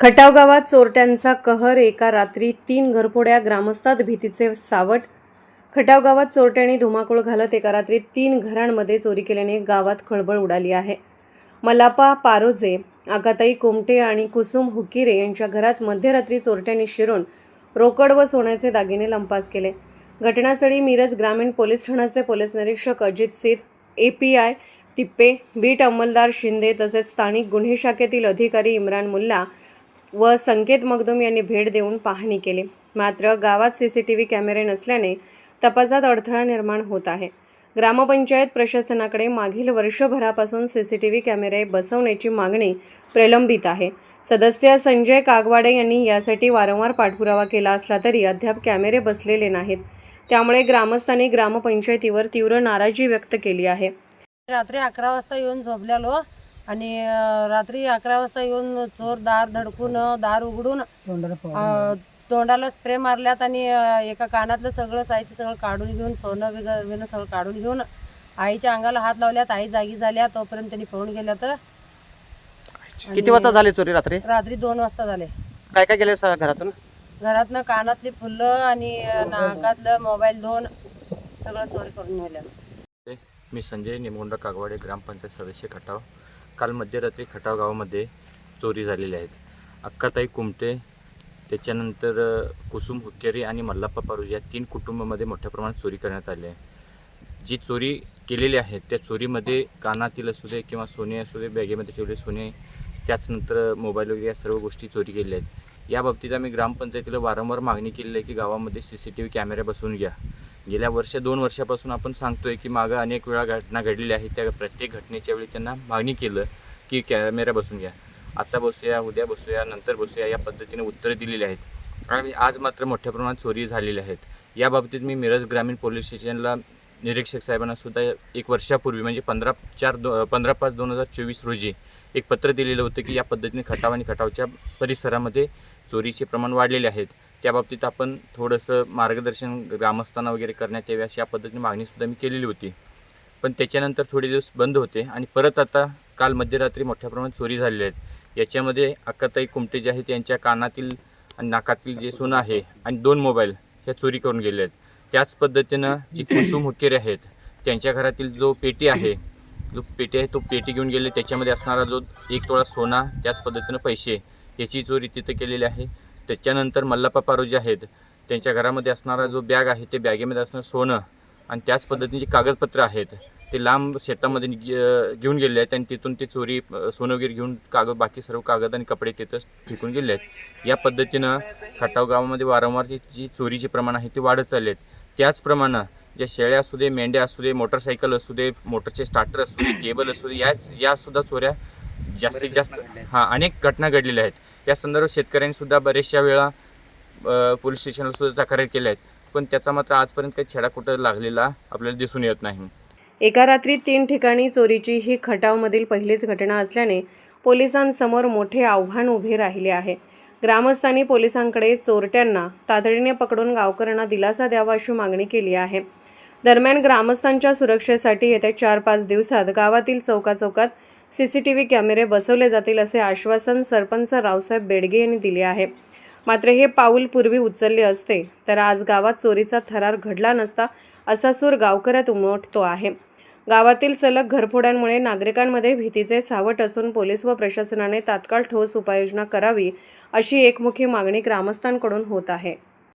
खटाव गावात चोरट्यांचा कहर एका रात्री तीन घरफोड्या ग्रामस्थात भीतीचे सावट. खटाव गावात चोरट्यांनी धुमाकूळ घालत एका रात्री तीन घरांमध्ये चोरी केल्याने गावात खळबळ उडाली आहे. मलापा पारोजे आकाताई कोमटे आणि कुसुम हुकिरे यांच्या घरात मध्यरात्री चोरट्यांनी शिरून रोकड व सोन्याचे दागिने लंपास केले. घटनास्थळी मिरज ग्रामीण पोलीस ठाण्याचे पोलीस निरीक्षक अजित सीत A P I Tippe beat अंमलदार Shinde तसेच स्थानिक गुन्हे शाखेतील अधिकारी इम्रान मुल्ला व संकेत मगदुम यांनी भेट देऊन पाहणी केली. मात्र गावात सी सी टी व्ही कॅमेरे नसल्याने तपासात अडथळा निर्माण होत आहे. ग्रामपंचायत प्रशासनाकडे मागील वर्षभरापासून सी सी टी व्ही कॅमेरे बसवण्याची मागणी प्रलंबित आहे. सदस्य संजय कागवाडे यांनी यासाठी वारंवार पाठपुरावा केला असला तरी अद्याप कॅमेरे बसलेले नाहीत. त्यामुळे ग्रामस्थांनी ग्रामपंचायतीवर तीव्र नाराजी व्यक्त केली आहे. रात्री अकरा वाजता येऊन झोपलेलो. आणि रात्री अकरा वाजता येऊन चोर दार धडकून दार उघडून तोंडाला स्प्रे मारल्यात आणि एका कानातलं सगळं साहित्य सगळं काढून घेऊन सोनं वगैरे विनं सगळं काढून घेऊन आईच्या अंगाला हात लावल्यात आई जागी झाल्या तोपर्यंत त्यांनी पळून गेल्यात किती वाजता झाले चोरी रात्री? रात्री दोन वाजता झाले. काय काय सा- घरातून? घरातनं कानातली फुलं आणि नाकातलं मोबाईल दोन सगळं चोरी करून नेल्या मी संजय निमगोंडा कागवाडे ग्रामपंचायत सदस्य खटाव. काल मध्यरात्री खटाव गावामध्ये चोरी झालेल्या आहेत. अक्काताई कुमटे त्याच्यानंतर कुसुम हुक्केरी आणि मल्लाप्पा पारुज या तीन कुटुंबामध्ये मोठ्या प्रमाणात चोरी करण्यात आली आहे. जी चोरी केलेली आहे त्या चोरीमध्ये कानातील असू दे किंवा सोने असू दे बॅगेमध्ये ठेवले सोने त्याचनंतर मोबाईल वगैरे या सर्व गोष्टी चोरी केलेल्या आहेत. या बाबतीत आम्ही ग्रामपंचायतीला वारंवार मागणी केलेली आहे की गावामध्ये सी सी टी व्ही कॅमेरे बसवून घ्या. गेल्या वर्ष दोन वर्षापासून आपण सांगतोय की मागं अनेक वेळा घटना घडलेल्या आहेत. त्या प्रत्येक घटनेच्या वेळी त्यांना मागणी केलं की कॅमेरा बसून घ्या. आता बसूया उद्या बसूया नंतर बसूया या पद्धतीने उत्तरं दिलेली आहेत. आणि आज मात्र मोठ्या प्रमाणात चोरी झालेल्या आहेत. याबाबतीत मी मिरज ग्रामीण पोलीस स्टेशनला निरीक्षक साहेबांना सुद्धा एक वर्षापूर्वी म्हणजे पंधरा चार दो पंधरा पाच दोन हजार चोवीस रोजी एक पत्र दिलेलं होतं की या पद्धतीने खटाव आणि खटावच्या परिसरामध्ये चोरीचे प्रमाण वाढलेले आहेत. त्या बाबतीत आपण थोडंसं मार्गदर्शन ग्रामस्थांना वगैरे करण्यात यावे अशी या पद्धतीने मागणीसुद्धा मी केलेली होती. पण त्याच्यानंतर थोडे दिवस बंद होते आणि परत आता काल मध्यरात्री मोठ्या प्रमाणात चोरी झालेल्या आहेत. याच्यामध्ये अक्काताई कुमटे जे आहेत यांच्या कानातील आणि नाकातील जे सोनं आहे आणि दोन मोबाईल ह्या चोरी करून गेले आहेत. त्याच पद्धतीनं जी कुसुम हुकेरे आहेत त्यांच्या घरातील जो पेटी आहे जो पेटी आहे तो पेटी घेऊन गेले. त्याच्यामध्ये असणारा जो एक तोळा सोना त्याच पद्धतीनं पैसे याची चोरी तिथं केलेली आहे. त्याच्यानंतर मल्लाप्पा पारो जे आहेत. त्यांच्या घरामध्ये असणारा जो बॅग आहे ते बॅगेमध्ये असणारं सोनं आणि त्याच पद्धतीने जे कागदपत्र आहेत ते लांब शेतामध्ये घेऊन गेले आहेत आणि तिथून ते चोरी सोनं वगैरे घेऊन कागद बाकी सर्व कागद आणि कपडे तिथंच फेकून गेले आहेत. या पद्धतीनं खटाव गावामध्ये वारंवार जी जी चोरीचे प्रमाण आहे ते वाढत चालले आहेत. त्याचप्रमाणे ज्या शेळ्या असू दे मेंढ्या असू दे मोटरसायकल असू दे मोटरचे स्टार्टर असू दे केबल असू दे या यासुद्धा चोऱ्या जास्तीत जास्त हां अनेक घटना घडलेल्या आहेत. या संदर्भात शेतकऱ्यांनीसुद्धा बऱ्याचशा बरेचशा वेळा पोलीस स्टेशनला सुद्धा तक्रार केल्या आहेत. पण त्याचा मात्र आजपर्यंत काही छेडा कुठं लागलेला आपल्याला दिसून येत नाही. एका रात्री तीन ठिकाणी चोरीची ही खटावमधील पहिलीच घटना असल्याने पोलिसांसमोर मोठे आव्हान उभे राहिले आहे. ग्रामस्थांनी पोलिसांकडे चोरट्यांना तातडीने पकडून गावकऱ्यांना दिलासा द्यावा अशी मागणी केली आहे. दरम्यान ग्रामस्थांच्या सुरक्षेसाठी येत्या चार पाच दिवसात गावातील चौकाचौकात सी सी टी व्ही कॅमेरे बसवले जातील असे आश्वासन सरपंच रावसाहेब बेडगे यांनी दिले आहे. मात्र हे पाऊल पूर्वी उचलले असते तर आज गावात चोरीचा थरार घडला नसता असा सूर गावकऱ्यात उमटतो आहे. गावातील सलग घरफोड्यांमुळे नागरिकांमध्ये भीतीचे सावट असून पोलीस व प्रशासनाने तात्काळ ठोस उपाययोजना करावी अशी एकमुखी मागणी ग्रामस्थांकडून होत आहे.